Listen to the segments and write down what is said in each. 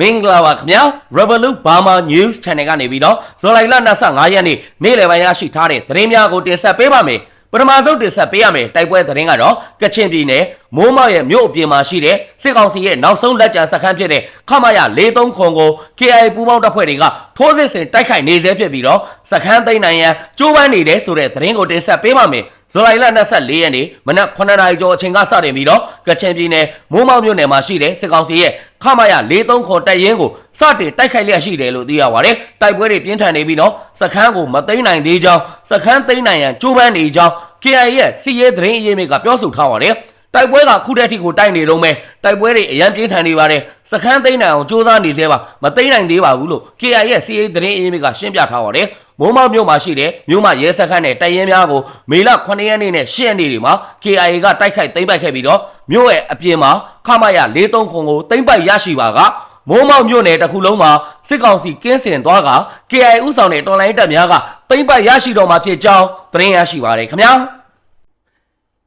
မင်္ဂလာပါခင်ဗျာ Revolut Burma News Channel ကနေပြီးတော့ဇူလိုင်လ25ရက်နေ့နေ့လယ်ပိုင်းရရှိထားတဲ့သတင်းများကိုတင်ဆက်ပေးပါမယ်ပထမဆုံးတင်ဆက်ပေးရမယ်တိုက်ပွဲသတင်းကတော့ကချင်ပြည်နယ်မိုးမောက်ရဲ့မြို့အပြင်မှာရှိတဲ့စစ်ကောင်စီရဲ့နောက်ဆုံးလက်ကျန်စခန်းဖြစ်တဲ့ခမရ43ခွန်ကို KI ပူးပေါင်းတပ်ဖွဲ့တွေကထိုးစစ်ဆင်တိုက်ခိုက်နေဆဲဖြစ်ပြီးတော့စခန်းသိမ်းနိုင်ရန်ကြိုးပမ်းနေတယ်ဆိုတဲ့သတင်းကိုတင်ဆက်ပေးပါမယ် ဇူလိုင်လ24ရက်နေ့မနက်9နာရီကျော်အချိန်ကစတင်ပြီးတော့ကချင်ပြည်နယ်မိုးမောက်မြို့နယ်မှာရှိတဲ့စစ်ကောင်စီရဲ့ခမရ43ခွန်တပ်ရင်းကိုစတင်တိုက်ခိုက်လျက်ရှိတယ်လို့သိရပါတယ်။တိုက်ပွဲတွေပြင်းထန်နေပြီးတော့စခန်းကိုမသိမ်းနိုင်သေးကြောင်းစခန်းသိမ်းနိုင်ရန်ကြိုးပမ်းနေကြောင်း KI ရဲ့စီရဲသတင်းအရေးမြစ်ကပြောဆိုထားပါတယ်။တိုက်ပွဲကခုတည်းထိကိုတိုက်နေတော့မယ်တိုက်ပွဲတွေအရန်ပြင်းထန်နေပါတယ်စခန်းသိမ်းနိုင်အောင်ကြိုးစားနေသေးပါမသိမ်းနိုင်သေးပါဘူးလို့ KI ရဲ့စီရဲသတင်းအရေးမြစ်ကရှင်းပြထားပါတယ် မိုးမောက်မြို့မှာရှိတဲ့မြို့မရဲစခန်းနဲ့တရင်များကိုမေလ9ရက်နေ့နဲ့10ရက်နေ့တွေမှာ KIA ကတိုက်ခိုက်သိမ်းပိုက်ခဲ့ပြီးတော့မြို့ရဲ့အပြင်မှာခမရ43ခုကိုသိမ်းပိုက်ရရှိပါကမိုးမောက်မြို့နယ်တစ်ခုလုံးမှာစစ်ကောင်စီကင်းစင်သွားက KIA ဥဆောင်တဲ့တော်လိုင်းတပ်များကသိမ်းပိုက်ရရှိတော့မှာဖြစ်ကြောင်းသတင်းရရှိပါတယ်ခင်ဗျာ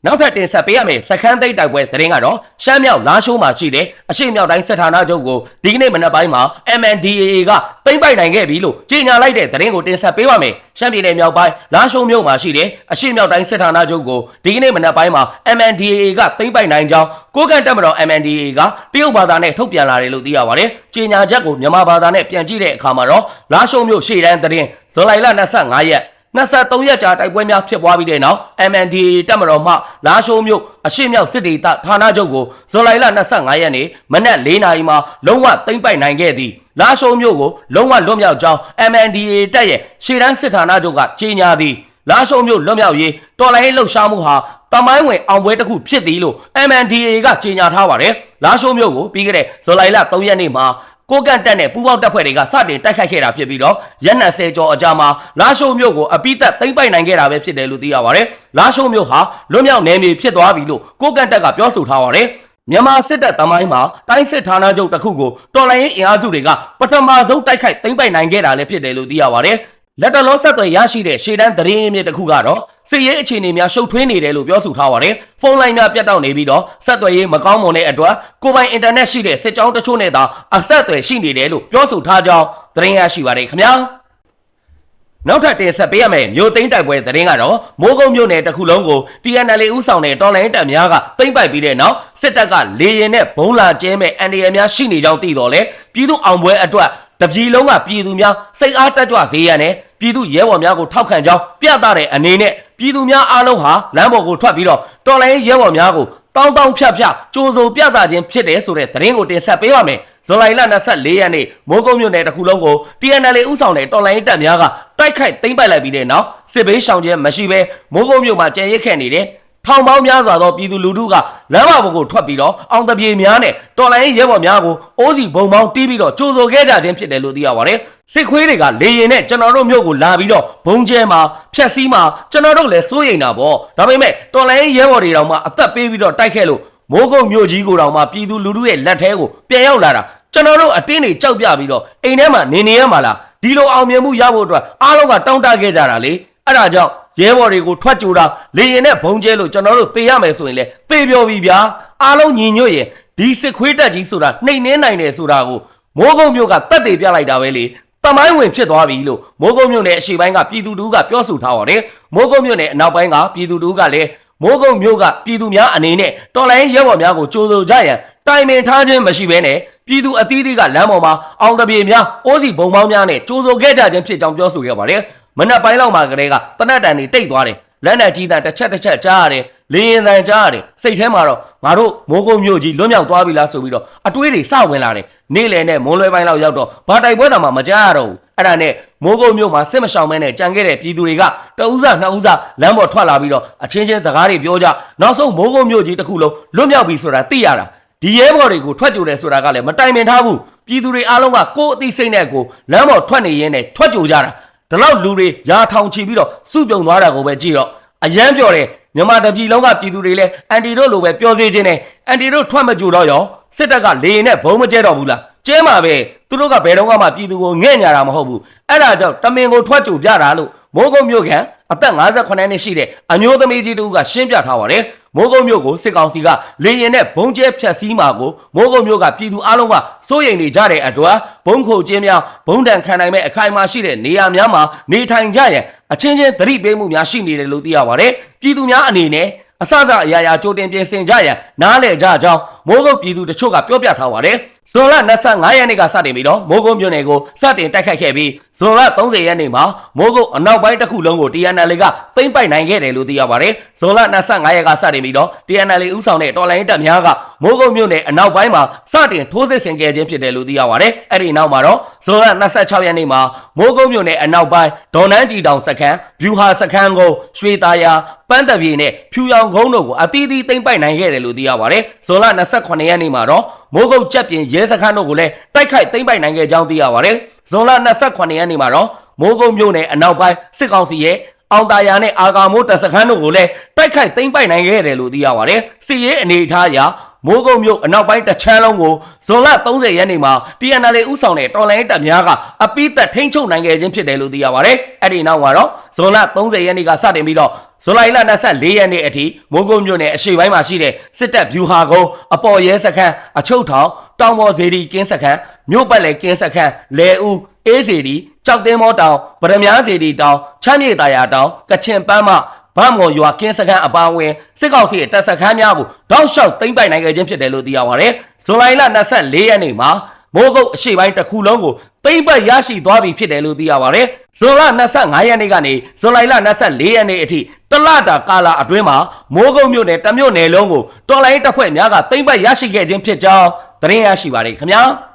နောက်ထပ်တင်ဆက်ပေးရမယ်စခန်းသိမ်းတိုက်ပွဲသတင်းကတော့ရှမ်းမြောက်လာရှိုးမှာရှိတဲ့အရှိမြောက်တိုင်းစစ်ဌာနချုပ်ကိုဒီကနေ့မနက်ပိုင်းမှာ MNDAA ကသိမ်းပိုက်နိုင်ခဲ့ပြီလို့ကြေညာလိုက်တဲ့သတင်းကိုတင်ဆက်ပေးပါမယ်ရှမ်းပြည်နယ်မြောက်ပိုင်းလာရှိုးမြို့မှာရှိတဲ့အရှိမြောက်တိုင်းစစ်ဌာနချုပ်ကိုဒီကနေ့မနက်ပိုင်းမှာ MNDAA ကသိမ်းပိုက်နိုင်ကြောင်းကိုကန့်တက်မတော် MNDAA ကတရုတ်ဘာသာနဲ့ထုတ်ပြန်လာတယ်လို့သိရပါတယ်ကြေညာချက်ကိုမြန်မာဘာသာနဲ့ပြန်ကြည့်တဲ့အခါမှာတော့လာရှိုးမြို့ရှေ့တန်းသတင်းဇူလိုင်လ25ရက် 23ရက်ကြာတိုက်ပွဲများဖြစ်ပွားပြီးတဲ့နောက် MNDAA တပ်မတော်မှလာရှိုးမြို့အရှိမြောက်စစ်ဒေသဌာနချုပ်ကိုဇူလိုင်လ25ရက်နေ့မနက်4နာရီမှာလုံးဝသိမ်းပိုက်နိုင်ခဲ့သည်လာရှိုးမြို့ကိုလုံးဝလွတ်မြောက်ကြောင်း MNDAA တပ်ရဲ့ရှေ့တန်းစစ်ဌာနချုပ်ကကြေညာသည်လာရှိုးမြို့လွတ်မြောက်ရေးတော်လိုင်းလှုပ်ရှားမှုဟာတမိုင်းဝင်အောင်ပွဲတစ်ခုဖြစ်သည်လို့ MNDAA ကကြေညာထားပါတယ်လာရှိုးမြို့ကိုပြီးခဲ့တဲ့ဇူလိုင်လ3ရက်နေ့မှာ ကိုကန့်တက်နဲ့ပူပေါင်းတပ်ဖွဲ့တွေကစတင်တိုက်ခိုက်ခဲ့တာဖြစ်ပြီးတော့ရက်နှစ်ဆယ်ကျော်အကြာမှာလာရှိုးမြို့ကိုအပိသက်သိမ်းပိုက်နိုင်ခဲ့တာပဲဖြစ်တယ်လို့သိရပါတယ်။လာရှိုးမြို့ဟာလွတ်မြောက်နယ်မြေဖြစ်သွားပြီလို့ကိုကန့်တက်ကပြောဆိုထားပါတယ်။မြန်မာစစ်တပ်တမိုင်းမှာတိုင်းစစ်ဌာနချုပ်တစ်ခုကိုတော်လိုင်းရေးအင်အားစုတွေကပထမဆုံးတိုက်ခိုက်သိမ်းပိုက်နိုင်ခဲ့တာလည်းဖြစ်တယ်လို့သိရပါတယ်။ လက်တလောဆက်သွယ်ရရှိတဲ့ရှေ့တန်းသတင်းရင်းမြစ်တစ်ခုကတော့စစ်ရေးအခြေအနေများရှုပ်ထွေးနေတယ်လို့ပြောဆိုထားပါတယ်။ဖုန်းလိုင်းများပြတ်တောက်နေပြီးတော့ဆက်သွယ်ရေးမကောင်းမွန်တဲ့အတွက်ကိုယ်ပိုင်အင်တာနက်ရှိတဲ့စစ်ကြောင်းတချို့နဲ့သာအဆက်အသွယ်ရှိနေတယ်လို့ပြောဆိုထားကြောင်းသတင်းရရှိပါတယ်ခင်ဗျာ။နောက်ထပ်တင်ဆက်ပေးရမယ့်မြို့သိမ်းတိုက်ပွဲသတင်းကတော့မိုးကုတ်မြို့နယ်တစ်ခုလုံးကို TNL ဦးဆောင်တဲ့တော်လိုင်းတပ်များကသိမ်းပိုက်ပြီးတဲ့နောက်စစ်တပ်ကလေရင်နဲ့ဘုံလာကျဲမဲ့အန်ဒီရများရှိနေကြောင်းသိတော်လဲပြည်သူအောင်ပွဲအတွက် တပြည်လုံးကပြည်သူများစိတ်အားတက်ကြွစေရန်နဲ့ပြည်သူရဲဘော်များကိုထောက်ခံကြောင်းပြသတဲ့အနေနဲ့ပြည်သူများအားလုံးဟာလမ်းပေါ်ကိုထွက်ပြီးတော့တော်လိုင်းရဲဘော်များကိုတောင်းတောင်းဖြတ်ဖြတ်ကြိုးစိုးပြသခြင်းဖြစ်တယ်ဆိုတဲ့သတင်းကိုတင်ဆက်ပေးပါမယ်ဇူလိုင်လ24ရက်နေ့မိုးကုတ်မြို့နယ်တစ်ခုလုံးကို TNL ဥဆောင်တဲ့တော်လိုင်းတပ်များကတိုက်ခိုက်သိမ်းပိုက်လိုက်ပြီးတဲ့နောက်စစ်ဘေးရှောင်ခြင်းမရှိဘဲမိုးကုတ်မြို့မှာကြံရစ်ခဲ့နေတဲ့ ထောင်ပေါင်းများစွာသောပြည်သူလူထုကလမ်းမပေါ်ကိုထွက်ပြီးတော့အောင်တပြေများနဲ့တော်လိုင်းရဲဘော်များကိုအိုးစီဘုံပေါင်းတီးပြီးတော့ကြိုးစိုးခဲ့ကြခြင်းဖြစ်တယ်လို့သိရပါတယ်စစ်ခွေးတွေကလေရင်နဲ့ကျွန်တော်တို့မြို့ကိုလာပြီးတော့ဘုံကျဲမှာဖြက်စီးမှာကျွန်တော်တို့လည်းစိုးရိမ်တာပေါ့ဒါပေမဲ့တော်လိုင်းရဲဘော်တွေတောင်မှအသက်ပေးပြီးတော့တိုက်ခဲ့လို့မိုးကုတ်မြို့ကြီးကိုတောင်မှပြည်သူလူထုရဲ့လက်ထဲကိုပြန်ရောက်လာတာကျွန်တော်တို့အတင်းတွေကြောက်ပြပြီးတော့အိမ်ထဲမှာနေနေရမှာလားဒီလိုအောင်မြင်မှုရဖို့အတွက်အားလုံးကတောင်းတခဲ့ကြတာလေအဲ့ဒါကြောင့် ရဲဘော်တွေကိုထွက်ကြူတာလေရင်နဲ့ဘုံကျဲလို့ကျွန်တော်တို့သေရမယ်ဆိုရင်လေသေပြောပြီဗျာအားလုံးညီညွတ်ရင်ဒီစစ်ခွေးတက်ကြီးဆိုတာနှိမ်နှင်းနိုင်တယ်ဆိုတာကိုမိုးကုတ်မြို့ကတက်တည်ပြလိုက်တာပဲလေတမိုင်းဝင်ဖြစ်သွားပြီလို့မိုးကုတ်မြို့နယ်အရှိပိုင်းကပြည်သူတူကပြောဆိုထားပါတယ်မိုးကုတ်မြို့နယ်အနောက်ပိုင်းကပြည်သူတူကလည်းမိုးကုတ်မြို့ကပြည်သူများအနေနဲ့တော်လိုင်းရဲဘော်များကိုကြိုးစိုးကြရန်တိုင်ပင်ထားခြင်းမရှိဘဲနဲ့ပြည်သူအသီးသီးကလမ်းပေါ်မှာအောင်တပြေများအိုးစီဘုံပေါင်းများနဲ့ကြိုးစိုးခဲ့ကြခြင်းဖြစ်ကြောင်းပြောဆိုခဲ့ပါတယ် မနက်ပိုင်းလောက်မှာကလေးကတနက်တန်တွေတိတ်သွားတယ်လက်နဲ့ကြီးတန်တစ်ချက်တစ်ချက်ကြားရတယ်လေရင်တန်ကြားရတယ်စိတ်ထဲမှာတော့ငါတို့မိုးကုတ်မြို့ကြီးလွတ်မြောက်သွားပြီလားဆိုပြီးတော့အတွေးတွေစဝင်လာတယ်နေ့လယ်နဲ့မွန်းလွဲပိုင်းလောက်ရောက်တော့ဘာတိုက်ပွဲတောင်မှမကြားရတော့ဘူးအဲ့ဒါနဲ့မိုးကုတ်မြို့မှာစစ်မရှောင်မဲနဲ့ကြံခဲ့တဲ့ပြည်သူတွေကတဦးစားနှစ်ဦးစားလမ်းပေါ်ထွက်လာပြီးတော့အချင်းချင်းစကားတွေပြောကြနောက်ဆုံးမိုးကုတ်မြို့ကြီးတစ်ခုလုံးလွတ်မြောက်ပြီဆိုတာသိရတာဒီရဲဘော်တွေကိုထွက်ကြိုတယ်ဆိုတာကလည်းမတိုင်ပင်ထားဘူးပြည်သူတွေအားလုံးကကိုယ်အသိစိတ်နဲ့ကိုလမ်းပေါ်ထွက်နေရင်းနဲ့ထွက်ကြိုကြတာ ဒီလောက်လူတွေရာထောင်ချီပြီးတော့စုပြုံသွားတာကိုပဲကြည့်တော့အယမ်းပြောတယ်မြန်မာတပြည်လုံးကပြည်သူတွေလည်းအန်တီတို့လိုပဲပြောစေခြင်းနဲ့အန်တီတို့ထွက်မကြိုတော့ရောစစ်တပ်ကလေရင်နဲ့ဘုံမကျဲတော့ဘူးလားကျဲမှာပဲသူတို့ကဘယ်တော့မှပြည်သူကိုငဲ့ညာတာမဟုတ်ဘူးအဲ့ဒါကြောင့်တမင်ကိုထွက်ကြိုပြတာလို့မိုးကုတ်မြို့ကန်အသက်58နှစ်ရှိတဲ့အမျိုးသမီးကြီးတူကရှင်းပြထားပါတယ် မိုးကုတ်မြို့ကိုစစ်ကောင်စီကလေရင်နဲ့ဘုံကျဲဖြတ်စည်းမှာကိုမိုးကုတ်မြို့ကပြည်သူအလုံးကစိုးရိမ်နေကြတဲ့အတွက်ဘုံခိုခြင်းများဘုံတန်ခံနိုင်မဲ့အခိုင်အမာရှိတဲ့နေရာများမှာနေထိုင်ကြရန်အချင်းချင်းသတိပေးမှုများရှိနေတယ်လို့သိရပါတယ်ပြည်သူများအနေနဲ့အစစအရာရာကြိုတင်ပြင်ဆင်ကြရန်နားလည်ကြကြောင်းမိုးကုတ်ပြည်သူတချို့ကပြောပြထားပါတယ် ဇွန်လ25ရက်နေ့ကစတင်ပြီးတော့မိုးကုတ်မြို့နယ်ကိုစတင်တိုက်ခိုက်ခဲ့ပြီးဇွန်လ30ရက်နေ့မှာမိုးကုတ်အနောက်ပိုင်းတစ်ခုလုံးကို TNL ကသိမ်းပိုက်နိုင်ခဲ့တယ်လို့သိရပါတယ်ဇွန်လ25ရက်ကစတင်ပြီးတော့ TNL ဥဆောင်တဲ့တော်လိုင်းတပ်များကမိုးကုတ်မြို့နယ်အနောက်ပိုင်းမှာစတင်ထိုးစစ်ဆင်ခဲ့ခြင်းဖြစ်တယ်လို့သိရပါတယ်အဲ့ဒီနောက်မှာတော့ဇွန်လ26ရက်နေ့မှာမိုးကုတ်မြို့နယ်အနောက်ပိုင်းဒေါ်နန်းကြည်တောင်စခန်းဗျူဟာစခန်းကိုရွှေသားယာပန်းတပြေနဲ့ဖြူရောင်ကုန်းတို့ကိုအသီးသီးသိမ်းပိုက်နိုင်ခဲ့တယ်လို့သိရပါတယ်ဇွန်လ28ရက်နေ့မှာတော့ မိုးကုတ်ကြက်ပြင်ရဲစခန်းတို့ကိုလည်းတိုက်ခိုက်သိမ်းပိုက်နိုင်ခဲ့ကြောင်းသိရပါတယ်ဇွန်လ28ရက်နေ့မှာတော့မိုးကုတ်မြို့နယ်အနောက်ပိုင်းစစ်ကောင်စီရဲ့အောင်တာယာနဲ့အာကာမိုးတပ်စခန်းတို့ကိုလည်းတိုက်ခိုက်သိမ်းပိုက်နိုင်ခဲ့တယ်လို့သိရပါတယ်စစ်ရေးအနေအထားအရမိုးကုတ်မြို့အနောက်ပိုင်းတစ်ချမ်းလုံးကိုဇွန်လ30ရက်နေ့မှာ TNL ဥဆောင်တဲ့တော်လိုင်းတပ်များကအပိသက်ထိန်းချုပ်နိုင်ခဲ့ခြင်းဖြစ်တယ်လို့သိရပါတယ်အဲ့ဒီနောက်မှာတော့ဇွန်လ30ရက်နေ့ကစတင်ပြီးတော့ ဇူလိုင်လ24ရက်နေ့အထိမိုးကုတ်မြို့နယ်အရှေ့ပိုင်းမှာရှိတဲ့စစ်တပ်ဗျူဟာကုန်းအပေါ်ရဲစခန်းအချုပ်ထောင်တောင်ပေါ်ဇေဒီကင်းစခန်းမြို့ပတ်လည်ကင်းစခန်းလဲဦးအေးစီဒီကြောက်တင်းမောတောင်ဗရမ ्या စီဒီတောင်ချမ်းမြေတာယာတောင်ကချင်ပန်းမဗမော်ရွာကင်းစခန်းအပါအဝင်စစ်ကောင်စီရဲ့တပ်စခန်းများကိုတောက်လျှောက်သိမ်းပိုက်နိုင်ခဲ့ခြင်းဖြစ်တယ်လို့သိရပါတယ်ဇူလိုင်လ24ရက်နေ့မှာမိုးကုတ်အရှိပိုင်းတစ်ခုလုံးကို သိမ့်ပတ်ရရှိသွားပြီဖြစ်တယ်လို့သိရပါတယ်။ဇွန်လ25ရက်နေ့ကနေဇွန်လ24ရက်နေ့အထိတလတာကာလအတွင်းမှာမိုးကုတ်မြို့နယ်တမြို့နယ်လုံးကိုတော်လိုင်းတပ်ဖွဲ့များကသိမ့်ပတ်ရရှိခဲ့ခြင်းဖြစ်ကြောင်းသတင်းရရှိပါတယ်ခင်ဗျာ။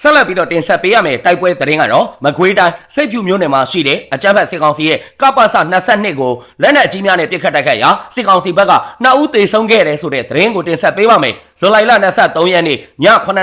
ဆက်လက်ပြီးတော့တင်ဆက်ပေးရမယ်တိုက်ပွဲသတင်းကတော့မကွေးတိုင်းစိတ်ဖြူမြို့နယ်မှာရှိတဲ့အကြမ်းဖက်စစ်ကောင်စီရဲ့ကပ္ပစ22ကိုလက်နက်ကြီးများနဲ့ပစ်ခတ်တိုက်ခိုက်ရာစစ်ကောင်စီဘက်က2ဦးသေဆုံးခဲ့တယ်ဆိုတဲ့သတင်းကိုတင်ဆက်ပေးပါမယ်။ ဇူလိုင်လ23ရက်နေ့ည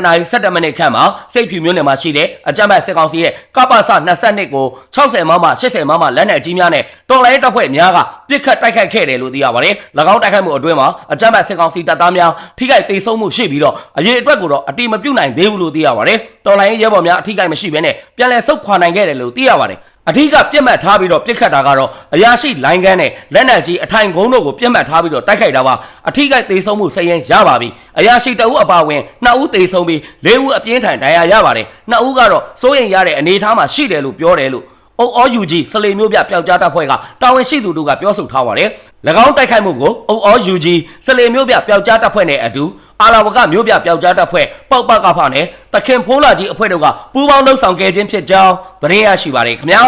9:17မိနစ်ခန့်မှာစိတ်ဖြူမြို့နယ်မှာရှိတဲ့အကြမ်းဖက်စစ်ကောင်စီရဲ့ကပ္ပစ22ကို60မမ80မမလက်နက်ကြီးများနဲ့တော်လိုင်းတပ်ဖွဲ့များကပစ်ခတ်တိုက်ခိုက်ခဲ့တယ်လို့သိရပါတယ်။၎င်းတိုက်ခိုက်မှုအတွင်းမှာအကြမ်းဖက်စစ်ကောင်စီတပ်သားများထိခိုက်ဒေဆုံးမှုရှိပြီးတော့အရေးအတွက်ကိုတော့အတိမပြုတ်နိုင်သေးဘူးလို့သိရပါတယ်။တော်လိုင်းရဲဘော်များအထိခိုက်မရှိဘဲနဲ့ပြန်လည်ဆုတ်ခွာနိုင်ခဲ့တယ်လို့သိရပါတယ် အထီးကပြက်မှတ်ထားပြီးတော့ပြစ်ခတ်တာကတော့အရာရှိလိုင်းကန်းနဲ့လက်နက်ကြီးအထိုင်ကုန်းတို့ကိုပြက်မှတ်ထားပြီးတော့တိုက်ခိုက်တာပါအထီးကသေဆုံးမှုစရင်ရပါပြီအရာရှိတအုပ်အပါဝင်နှစ်ဦးသေဆုံးပြီးလေးဦးအပြင်းထန်ဒဏ်ရာရပါတယ်နှစ်ဦးကတော့စိုးရိမ်ရတဲ့အနေအထားမှာရှိတယ်လို့ပြောတယ်လို့အုပ်အောယူကြီးစလေမျိုးပြပျောက်ကြားတပ်ဖွဲ့ကတာဝန်ရှိသူတို့ကပြောဆိုထားပါတယ်၎င်းတိုက်ခိုက်မှုကိုအုပ်အောယူကြီးစလေမျိုးပြပျောက်ကြားတပ်ဖွဲ့နဲ့အတူ အာလာဝကမျိုးပြပျောက်ကြားတပ်ဖွဲ့ပေါက်ပကဖနဲ့တခင်ဖိုးလာကြီးအဖွဲ့တို့ကပူးပေါင်းလှုပ်ဆောင်ခဲ့ခြင်းဖြစ်ကြောင်းသတင်းရရှိပါတယ်ခင်ဗျာ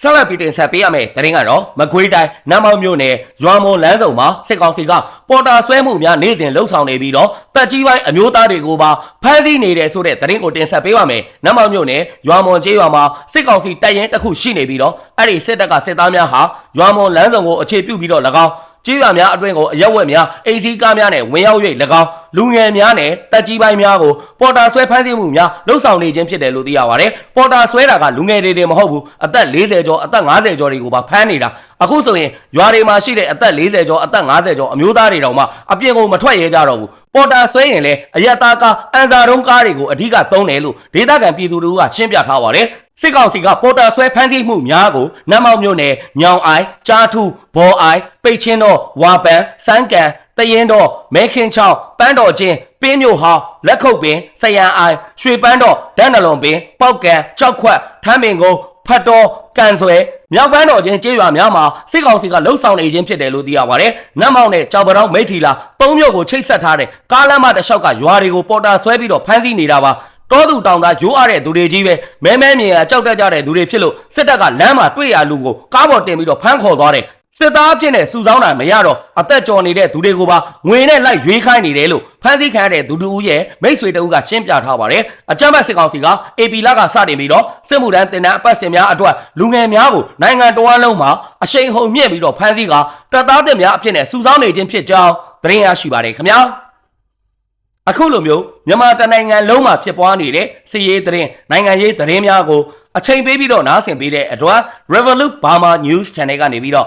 ဆက်လက်ပြီးတင်ဆက်ပေးရမယ့်သတင်းကတော့မကွေးတိုင်းနမ်မောင်မြို့နယ်ရွာမွန်လမ်းစုံမှာစစ်ကောင်စီကပေါ်တာဆွဲမှုများနေ့စဉ်လှုပ်ဆောင်နေပြီးတော့တက်ကြီးပိုင်းအမျိုးသားတွေကိုပါဖမ်းဆီးနေတယ်ဆိုတဲ့သတင်းကိုတင်ဆက်ပေးပါမယ်။နမ်မောင်မြို့နယ်ရွာမွန်ကျေးရွာမှာစစ်ကောင်စီတပ်ရင်တစ်ခုရှိနေပြီးတော့အဲ့ဒီစစ်တပ်ကစစ်သားများဟာရွာမွန်လမ်းစုံကိုအခြေပြုပြီးတော့၎င်း ကြေးရွာများအတွင်းကိုအရက်ဝက်များအိမ်စီးကားများနဲ့ဝင်ရောက်၍၎င်းလူငယ်များနဲ့တက်ကြီးပိုင်းများကိုပေါ်တာဆွဲဖမ်းဆီးမှုများလှုပ်ဆောင်နေခြင်းဖြစ်တယ်လို့သိရပါတယ်။ပေါ်တာဆွဲတာကလူငယ်တွေတွေမဟုတ်ဘူးအသက်40ကျော်အသက်50ကျော်တွေကိုပါဖမ်းနေတာအခုဆိုရင်ရွာတွေမှာရှိတဲ့အသက်40ကျော်အသက်50ကျော်အမျိုးသားတွေတောင်မှအပြင်ကိုမထွက်ရဲကြတော့ဘူး ပေါ်တာဆွဲရင်လည်းအရက်သားကားအန်စာတုံးကားတွေကိုအဓိကသုံးတယ်လို့ဒေသခံပြည်သူတို့ကရှင်းပြထားပါတယ်စစ်ကောင်စီကပေါ်တာဆွဲဖမ်းဆီးမှုများကိုနတ်မောက်မြို့နယ်ညောင်အိုင်ကြားထူဘော်အိုင်ပိတ်ချင်းတော်ဝါပန်စန်းကန်တရင်တော်မဲခင်ချောင်းပန်းတော်ချင်းပင်းမြို့ဟောင်းလက်ခုပ်ပင်စရန်အိုင်ရွှေပန်းတော်ဒန်းနလွန်ပင်ပောက်ကန်ကြောက်ခွက်ထမ်းပင်ကုန်း ဖတ်တော်ကန်ဆွဲမြောက်ပန်းတော်ချင်းကျေးရွာများမှာစစ်ကောင်စီကလှုပ်ဆောင်နေခြင်းဖြစ်တယ်လို့သိရပါတယ်။နတ်မောင်နဲ့ကြောင်ပတောင်းမိထီလာသုံးမြို့ကိုချိတ်ဆက်ထားတဲ့ကားလမ်းမတစ်လျှောက်ကရွာတွေကိုပေါ်တာဆွဲပြီးတော့ဖမ်းဆီးနေတာပါ။တောသူတောင်သားရိုးအားတဲ့သူတွေကြီးပဲမဲမဲမြင်ရကြောက်တတ်ကြတဲ့သူတွေဖြစ်လို့စစ်တပ်ကလမ်းမှာတွေ့ရလူကိုကားပေါ်တင်ပြီးတော့ဖမ်းခေါ်သွားတယ် စစ်သားအဖြစ်နဲ့စုဆောင်းတာမရတော့အသက်ကျော်နေတဲ့သူတွေကိုပါငွေနဲ့လိုက်ရွေးခိုင်းနေတယ်လို့ဖမ်းဆီးခံရတဲ့သူတူဦးရဲ့မိတ်ဆွေတဦးကရှင်းပြထားပါတယ်အကြမ်းဖက်စစ်ကောင်စီက AP လကစတင်ပြီးတော့စစ်မှုထမ်းတင်တန်းအပတ်စဉ်များအတွက်လူငယ်များကိုနိုင်ငံတော်အလုံးမှာအရှိန်ဟုန်မြင့်ပြီးတော့ဖမ်းဆီးကတပ်သားတင်များအဖြစ်နဲ့စုဆောင်းနေခြင်းဖြစ်ကြောင်းသတင်းရရှိပါတယ်ခင်ဗျာအခုလိုမျိုးမြန်မာတနိုင်ငံလုံးမှာဖြစ်ပွားနေတဲ့စီးရေးသတင်းနိုင်ငံရေးသတင်းများကိုအချိန်ပေးပြီးတော့နားဆင်ပေးတဲ့အတွက် Revolut Burma News Channel ကနေပြီးတော့